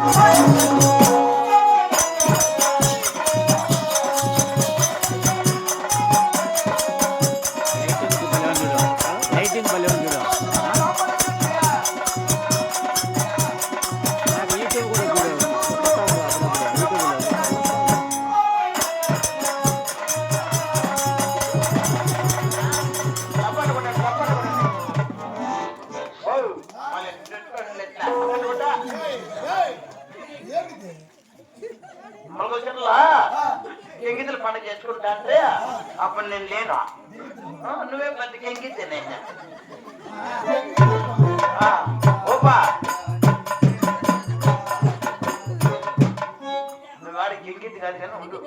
Thank ఎంగితులు పండుగ చేసుకుంటా అంటే అప్పుడు నేను లేను. నువ్వే బతికి ఎంగితే నేను. ఓపా. నువ్వు వాడికి ఎంగితి కాదు కానీ ఉండు.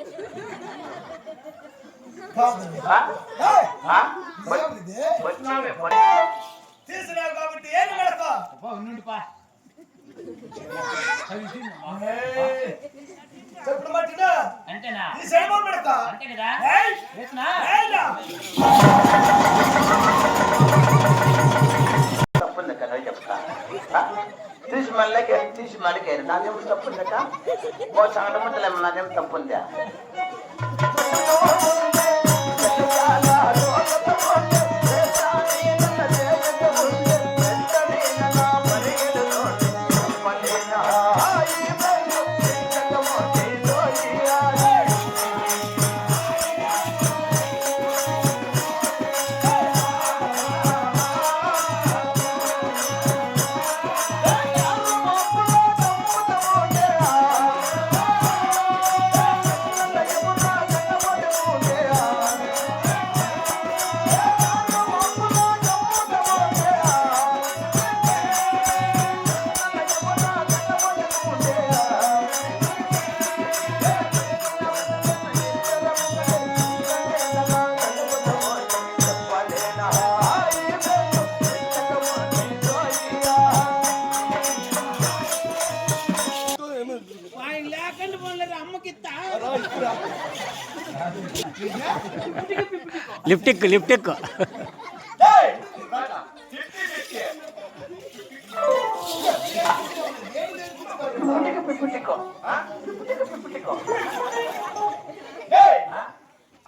పని. తీసినావు కాబట్టి ఏం పెడతా చెప్పుడు మట్టినా అంతేనా? ఈ సైమో పెడతా? అంతే కదా? ఏయ్! వేసునా ఏయ్లా తప్పుంది కదా చెప్తా? తీసి మళ్ళీ తీసి మళ్ళీ నాదేం తప్పుందట ఓ సంగతి నాదేం తప్పుందా?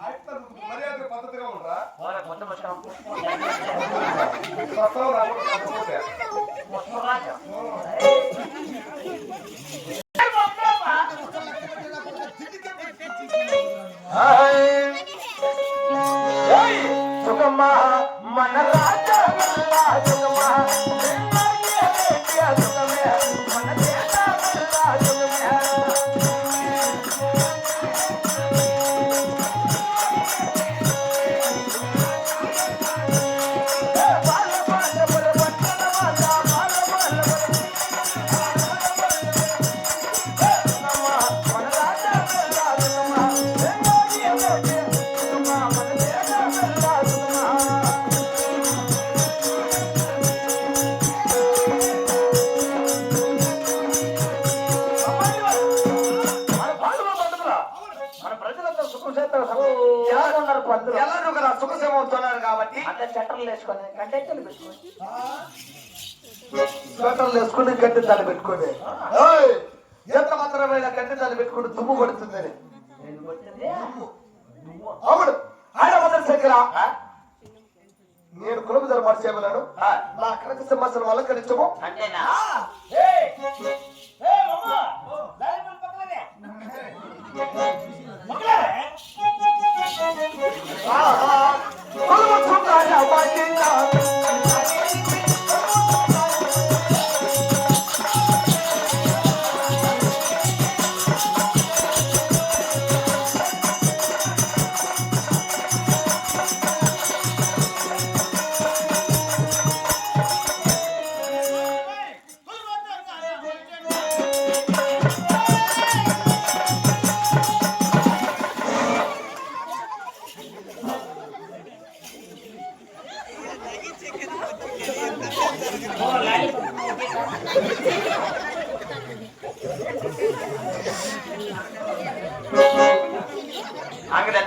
ఎక్కు మర్యాద పద్ధతిగా ఉండరా. సుఖమా మన రాజా సుఖమా. వేసుకొని పెట్టుకొని స్వెటర్లు వేసుకుని గడ్డి పెట్టుకోండి. ఏయ్! ఎంత మాత్రమైన గడ్డి దాన్ని పెట్టుకుని దుమ్ము కొడుతుందని నేను కొట్టింది? అవును. ఆయన మొదటి శంకర. నేను కులము ధర్మాలు చేయమన్నాను నా కనక సింహాసనం అలంకరించము. ఆహా! Agora vai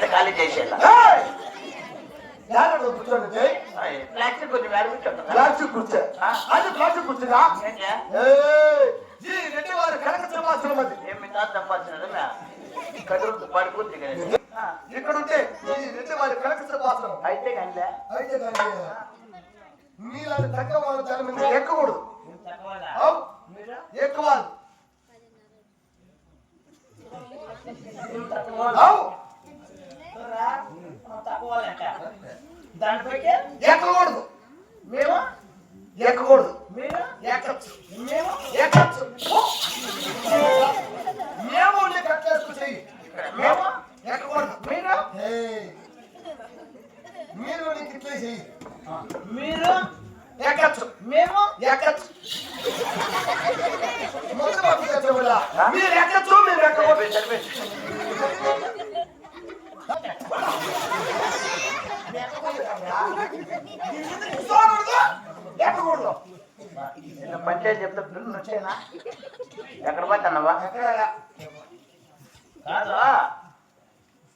అంగడంతా ఖాళీ చేసేలా. ప్లాస్టిక్ కొంచెం వేడ కూర్చోండి ప్లాస్టిక్ కుర్చీ అది ప్లాస్టిక్ కుర్చీనా ఏంటా ఏయ్! ఈ రెడ్డి వారి కనక శాస్త్రం అది ఏమి తాత తప్పాల్సిన కదురు పడిపోతుంది కదా. ఆ, ఇక్కడ ఉంటే ఈ రెండు వారి కనక సింహాసనం అయితే కానీ అయితే కానీ మీలాంటి తక్కువ వాళ్ళ దాని మీద ఎక్కకూడదు తక్కువదా అవు మీరు ఎక్కువాలి తక్కువ అవు తక్కువాలంట దాంట్లోకి ఎక్కకూడదు మేము ఎక్కకూడదు మీరు ఎక్కచ్చు మేము ఎక్కచ్చు మేము ఉండి కట్టేసుకు చెయ్యి మేము ఎక్కకూడదు మీరు ఏయ్. మీరు నీకు ఇట్లే చెయ్యి మీరు ఎక్కచ్చు మేము ఎక్కచ్చు ముందు కూడా మీరు ఎక్కచ్చు సరిపోయి కూర్చోకూడదు ఎక్కకూడదు. పంచాయతీ చెప్తా వచ్చేనా? ఎక్కడ ఎక్కడ కాదు.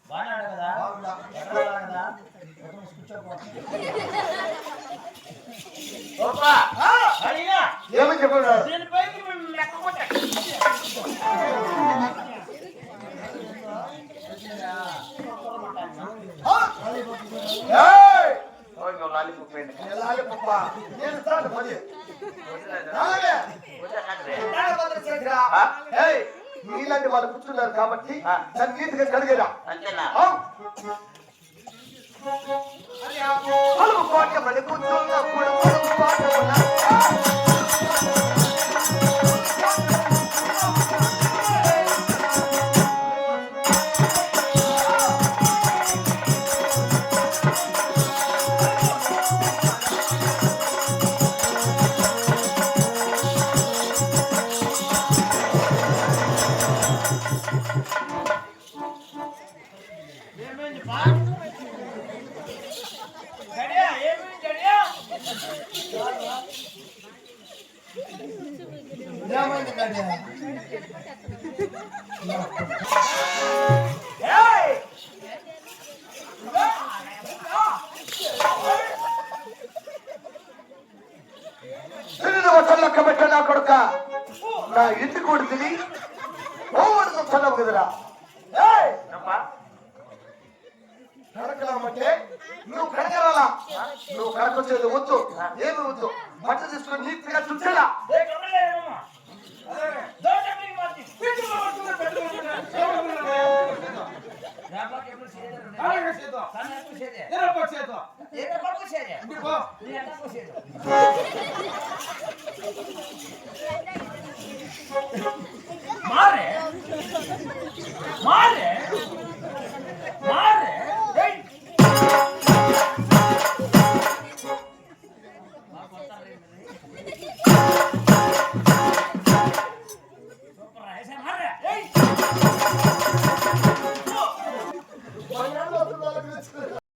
బాగున్నాడు కదా? ఎక్కడ కదా? ఓపా అడిగా ఏమి చెప్పారు దీనిపై లెక్క కొట్ట ఏయ్ ఓకే లాలీపాప్ వేయండి ఎలాగే పప్ప నేను ఇస్తాను పది అలాగే ఆ? ఏయ్ నీలాంటి వాళ్ళు కూర్చున్నారు కాబట్టి ఆ. దాన్ని నీటిగా కడిగేరా అంతేనా పలుకు కోట పడి ಕೊಡ್ಕ ನಾ ಇಟ್ಟು ಕೊಡ್ತೀನಿ ಹೋಗ್ಬಾರ್ದು ಸಲ ಹೋಗಿದ್ರ కడకలామంటే నువ్వు కడకరాలా నువ్వు కడకొచ్చేది వద్దు. ఏమి వద్దు. మట్టి తీసుకుని నీట్గా చుట్టేలా. మారే మారే మారే.